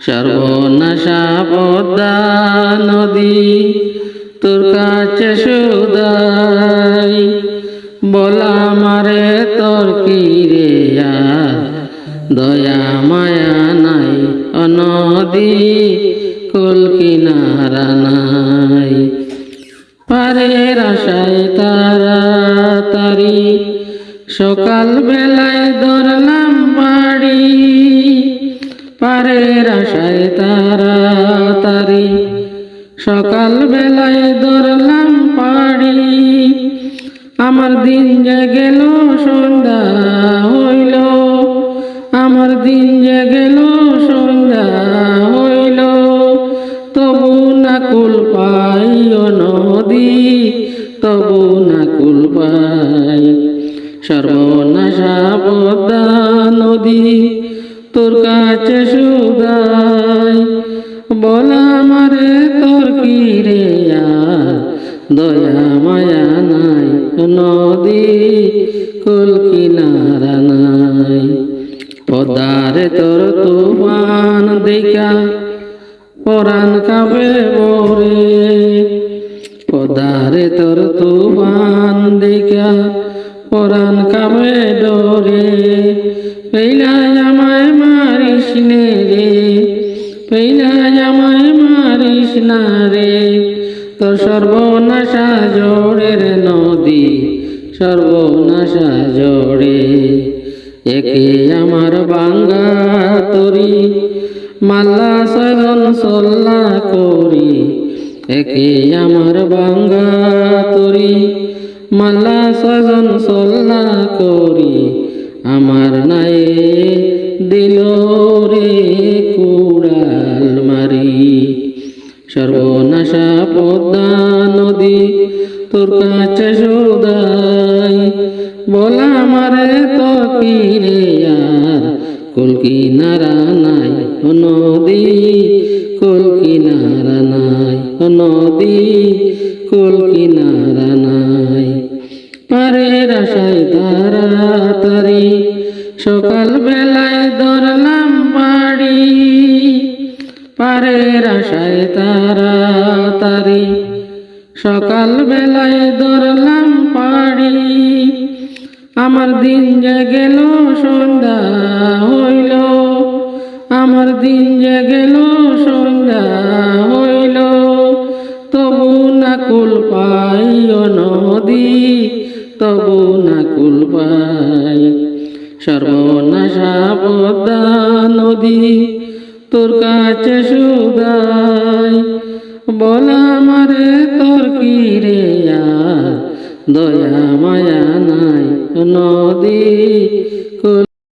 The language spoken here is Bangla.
সর্বনাশা পদ্মা নদী তোর কাছে সুদাই। বলা মারে তোর কি রে দয়া, মায়া নাই, অনদী, কুল কিনারা নাই। পারের আশায় তারা তারি সকাল বেলায় ধরলাম বাড়ি। পারের আশায় তারি। সকাল বেলায় ধরলাম পাড়ি আমার দিন যে গেল সন্ধ্যা হইল। আমার দিন যে গেল সন্ধ্যা হইল। তবু না কুল পাই নদী, তবু না কুল পাই। সর্বনাশা পদ্মা নদী। তোর কাছে সুদাই বলা মারে তোর কি রে দয়া, মায়া নাই, নদী, কুল কিনারা নাই। পদারে তোর তুফান দেখা, পরাণ কাবে বরে পদারে তোর তুফান দেখা, পরাণ কাবে ডরে পেইলাই আমায় নে রে পেইলাই আমায় মারিস না রে। তোর সর্বনাশা জোড়ের নদী, সর্বনাশা জোড়ে একে আমার বাঙ্গা তরি, মাল্লা সজন সল্লা করি। একে আমার বাঙ্গা তরি, মাল্লা সজন সল্লা করি। আমার নাই দিল কুড়াল মারি। সর্বনাশা পদ্মা নদী, তোর কাছে সুদাই। বলা মারে তো আর? কুল কিনারা নাই নদী, কুল কিনারা নাই নদী, কুল কিনারা নাই। পারের আশায় তাড়াতাড়ি সকাল বেলায় ধরলাম পারের আশায় তাড়াতাড়ি সকাল বেলায় ধরলাম পাড়ি। আমার দিন যে গেল সন্ধ্যা হইল। আমার দিন যে গেল সন্ধ্যা হইল। তবু না কুল পাই নদী, তবু না কুল পাই। সর্বনাশা পদ্মা নদী। তোর কাছে সুগাই। বল মারে তোর কি রে দয়া মায়া নাই নদী।